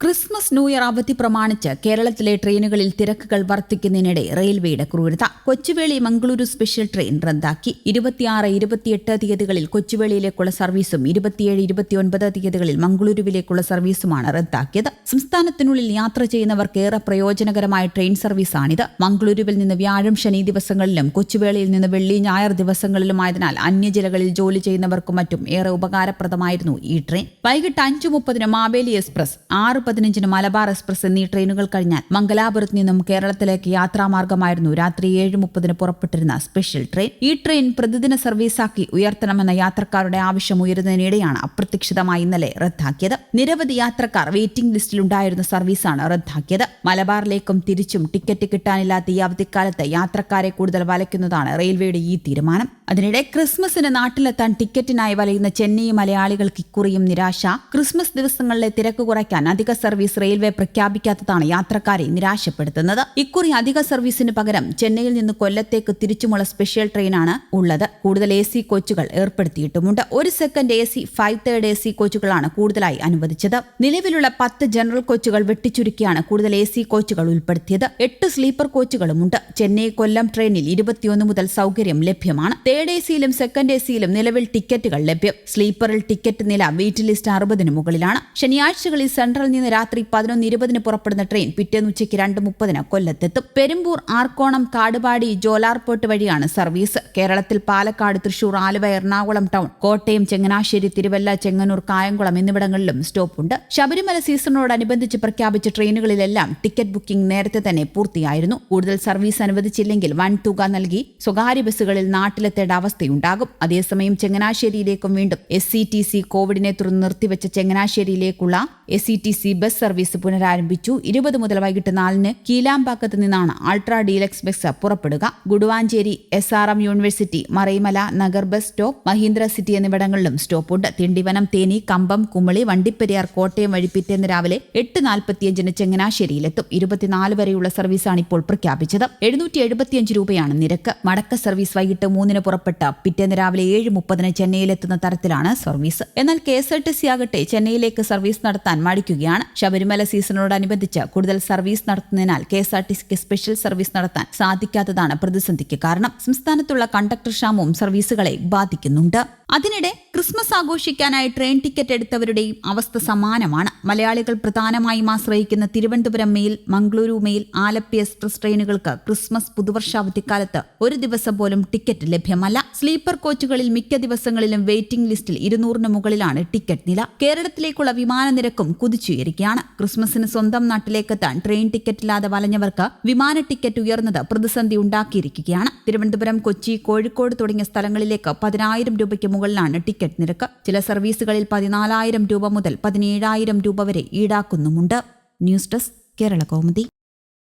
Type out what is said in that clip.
Christmas new year അവധി പ്രമാണിച്ച് കേരളത്തിലെ ട്രെയിനുകളിൽ തിരക്കുകൾ വർദ്ധിക്കുന്നതിനിടെ റെയിൽവേയുടെ ക്രൂരത കൊച്ചുവേളി മംഗളൂരു സ്പെഷ്യൽ ട്രെയിൻ റദ്ദാക്കി. ഇരുപത്തിയാറ് ഇരുപത്തിയെട്ട് തീയതികളിൽ കൊച്ചുവേളിയിലേക്കുള്ള സർവീസും ഇരുപത്തിയേഴ് ഇരുപത്തിയൊൻപത് തീയതികളിൽ മംഗളൂരുവിലേക്കുള്ള സർവീസുമാണ് റദ്ദാക്കിയത്. സംസ്ഥാനത്തിനുള്ളിൽ യാത്ര ചെയ്യുന്നവർക്ക് ഏറെ പ്രയോജനകരമായ ട്രെയിൻ സർവീസാണിത്. മംഗളൂരുവിൽ നിന്ന് വ്യാഴം ശനി ദിവസങ്ങളിലും കൊച്ചുവേളിയിൽ നിന്ന് വെള്ളി ഞായർ ദിവസങ്ങളിലുമായതിനാൽ അന്യജില്ലകളിൽ ജോലി ചെയ്യുന്നവർക്കും മറ്റും ഏറെ ഉപകാരപ്രദമായിരുന്നു ഈ ട്രെയിൻ. വൈകിട്ട് അഞ്ചു മുപ്പതിന് മാവേലി എക്സ്പ്രസ് ആറ് പതിനഞ്ചിന് മലബാർ എക്സ്പ്രസ് എന്നീ ട്രെയിനുകൾ കഴിഞ്ഞാൽ മംഗലാപുരത്ത് നിന്നും കേരളത്തിലേക്ക് യാത്രാമാർഗമായിരുന്നു രാത്രി ഏഴ് മുപ്പതിന് പുറപ്പെട്ടിരുന്ന സ്പെഷ്യൽ ട്രെയിൻ. ഈ ട്രെയിൻ പ്രതിദിന സർവീസാക്കി ഉയർത്തണമെന്ന യാത്രക്കാരുടെ ആവശ്യം ഉയരുന്നതിനിടെയാണ് അപ്രതീക്ഷിതമായി ഇന്നലെ റദ്ദാക്കിയത്. നിരവധി യാത്രക്കാർ വെയിറ്റിംഗ് ലിസ്റ്റിലുണ്ടായിരുന്ന സർവീസാണ് റദ്ദാക്കിയത്. മലബാറിലേക്കും തിരിച്ചും ടിക്കറ്റ് കിട്ടാനില്ലാത്ത ഈ അവധിക്കാലത്ത് യാത്രക്കാരെ കൂടുതൽ വലയ്ക്കുന്നതാണ് റെയിൽവേയുടെ ഈ തീരുമാനം. അതിനിടെ ക്രിസ്മസിന് നാട്ടിലെത്താൻ ടിക്കറ്റിനായി വലയുന്ന ചെന്നൈ മലയാളികൾക്ക് ഇക്കുറിയും നിരാശ. ക്രിസ്മസ് ദിവസങ്ങളിലെ തിരക്ക് കുറയ്ക്കാൻ അധിക സർവീസ് റെയിൽവേ പ്രഖ്യാപിക്കാത്തതാണ് യാത്രക്കാരെ നിരാശപ്പെടുത്തുന്നത്. ഇക്കുറി അധിക സർവീസിന് പകരം ചെന്നൈയിൽ നിന്ന് കൊല്ലത്തേക്ക് തിരിച്ചുമുള്ള സ്പെഷ്യൽ ട്രെയിനാണ് ഉള്ളത്. കൂടുതൽ എ സി കോച്ചുകൾ ഏർപ്പെടുത്തിയിട്ടുമുണ്ട്. ഒരു second A C five third A C കോച്ചുകളാണ് കൂടുതലായി അനുവദിച്ചത്. നിലവിലുള്ള പത്ത് ജനറൽ കോച്ചുകൾ വെട്ടിച്ചുരുക്കിയാണ് കൂടുതൽ എ സി കോച്ചുകൾ ഉൾപ്പെടുത്തിയത്. എട്ട് സ്ലീപ്പർ കോച്ചുകളുമുണ്ട്. ചെന്നൈ കൊല്ലം ട്രെയിനിൽ ഇരുപത്തിയൊന്ന് മുതൽ സൗകര്യം ലഭ്യമാണ്. തേർഡ് എ സിയിലും സെക്കൻഡ് എ സിയിലും നിലവിൽ ടിക്കറ്റുകൾ ലഭ്യം. സ്ലീപ്പറിൽ ടിക്കറ്റ് നില വെയിറ്റ് ലിസ്റ്റ് അറുപതിന് മുകളിലാണ്. ശനിയാഴ്ചകളിൽ സെൻട്രൽ നിന്ന് രാത്രി പതിനൊന്ന് ഇരുപതിന് പുറപ്പെടുന്ന ട്രെയിൻ പിറ്റേന്ന് ഉച്ചയ്ക്ക് രണ്ട് മുപ്പതിന് കൊല്ലത്തെത്തും. പെരുമ്പൂർ ആർക്കോണം കാടുപാടി ജോലാർപോർട്ട് വഴിയാണ് സർവീസ്. കേരളത്തിൽ പാലക്കാട് തൃശൂർ ആലുവ എറണാകുളം ടൗൺ കോട്ടയം ചങ്ങനാശ്ശേരി തിരുവല്ല ചെങ്ങന്നൂർ കായംകുളം എന്നിവിടങ്ങളിലും സ്റ്റോപ്പുണ്ട്. ശബരിമല സീസണോടനുബന്ധിച്ച് പ്രഖ്യാപിച്ച ട്രെയിനുകളിലെല്ലാം ടിക്കറ്റ് ബുക്കിംഗ് നേരത്തെ തന്നെ പൂർത്തിയായിരുന്നു. കൂടുതൽ സർവീസ് അനുവദിച്ചില്ലെങ്കിൽ വൻ തുക നൽകി സ്വകാര്യ ബസ്സുകളിൽ നാട്ടിലെത്തേണ്ട അവസ്ഥയുണ്ടാകും. അതേസമയം ചങ്ങനാശ്ശേരിയിലേക്കും വീണ്ടും എസ് കോവിഡിനെ തുടർന്ന് നിർത്തിവെച്ച ചങ്ങനാശ്ശേരിയിലേക്കുള്ള എസ് ബസ് സർവീസ് പുനരാരംഭിച്ചു. ഇരുപത് മുതൽ വൈകിട്ട് നാലിന് കീലാമ്പാക്കത്ത് നിന്നാണ് അൾട്രാ ഡീലക്സ് ബസ് പുറപ്പെടുക. Guduvanchery S R M university Maraimalai Nagar bus stop Mahindra city എന്നിവിടങ്ങളിലും സ്റ്റോപ്പുണ്ട്. തിണ്ടിവനം തേനി കമ്പം കുമളി വണ്ടിപ്പെരിയാർ കോട്ടയം വഴി പിറ്റേന്ന് രാവിലെ എട്ട് നാൽപ്പത്തിയഞ്ചിന് ചങ്ങനാശ്ശേരിയിലെത്തും. ഇരുപത്തിനാല് വരെയുള്ള സർവീസാണ് ഇപ്പോൾ പ്രഖ്യാപിച്ചത്. എഴുന്നൂറ്റി എഴുപത്തിയഞ്ച് രൂപയാണ് നിരക്ക്. മടക്ക സർവീസ് വൈകിട്ട് മൂന്നിന് പുറപ്പെട്ട് പിറ്റേന്ന് രാവിലെ ഏഴ് മുപ്പതിന് ചെന്നൈയിലെത്തുന്ന തരത്തിലാണ് സർവീസ്. എന്നാൽ K S R T C ആകട്ടെ ചെന്നൈയിലേക്ക് സർവീസ് നടത്താൻ മടിക്കുകയാണ്. ശബരിമല സീസണോടനുബന്ധിച്ച് കൂടുതൽ സർവീസ് നടത്തുന്നതിനാൽ കെ എസ് ആർ ടി സിക്ക് സ്പെഷ്യൽ സർവീസ് നടത്താൻ സാധിക്കാത്തതാണ് പ്രതിസന്ധിക്ക് കാരണം. സംസ്ഥാനത്തുള്ള കണ്ടക്ടർ ക്ഷാമവും സർവീസുകളെ ബാധിക്കുന്നുണ്ട്. അതിനിടെ ക്രിസ്മസ് ആഘോഷിക്കാനായി ട്രെയിൻ ടിക്കറ്റ് എടുത്തവരുടെയും അവസ്ഥ സമാനമാണ്. മലയാളികൾ പ്രധാനമായും ആശ്രയിക്കുന്ന Thiruvananthapuram mail Mangaluru mail Alleppey express ട്രെയിനുകൾക്ക് Christmas പുതുവർഷാവധിക്കാലത്ത് ഒരു ദിവസം പോലും ടിക്കറ്റ് ലഭ്യമല്ല. സ്ലീപ്പർ കോച്ചുകളിൽ മിക്ക ദിവസങ്ങളിലും വെയിറ്റിംഗ് ലിസ്റ്റിൽ ഇരുന്നൂറിന് മുകളിലാണ് ടിക്കറ്റ് നില. കേരളത്തിലേക്കുള്ള വിമാന നിരക്കും കുതിച്ചുയരുകയാണ് ക്രിസ്മസിന് സ്വന്തം നാട്ടിലേക്കെത്താൻ ട്രെയിൻ ടിക്കറ്റില്ലാതെ വലഞ്ഞവർക്ക് വിമാന ടിക്കറ്റ് ഉയർന്നത് പ്രതിസന്ധി ഉണ്ടാക്കിയിരിക്കുകയാണ്. തിരുവനന്തപുരം കൊച്ചി കോഴിക്കോട് തുടങ്ങിയ സ്ഥലങ്ങളിലേക്ക് പതിനായിരം രൂപയ്ക്ക് മുകളിലാണ് ടിക്കറ്റ് നിരക്ക്. ചില സർവീസുകളിൽ പതിനാലായിരം രൂപ മുതൽ പതിനേഴായിരം രൂപ വരെ ഈടാക്കുന്നുമുണ്ട്. News desk Kerala Kaumudi.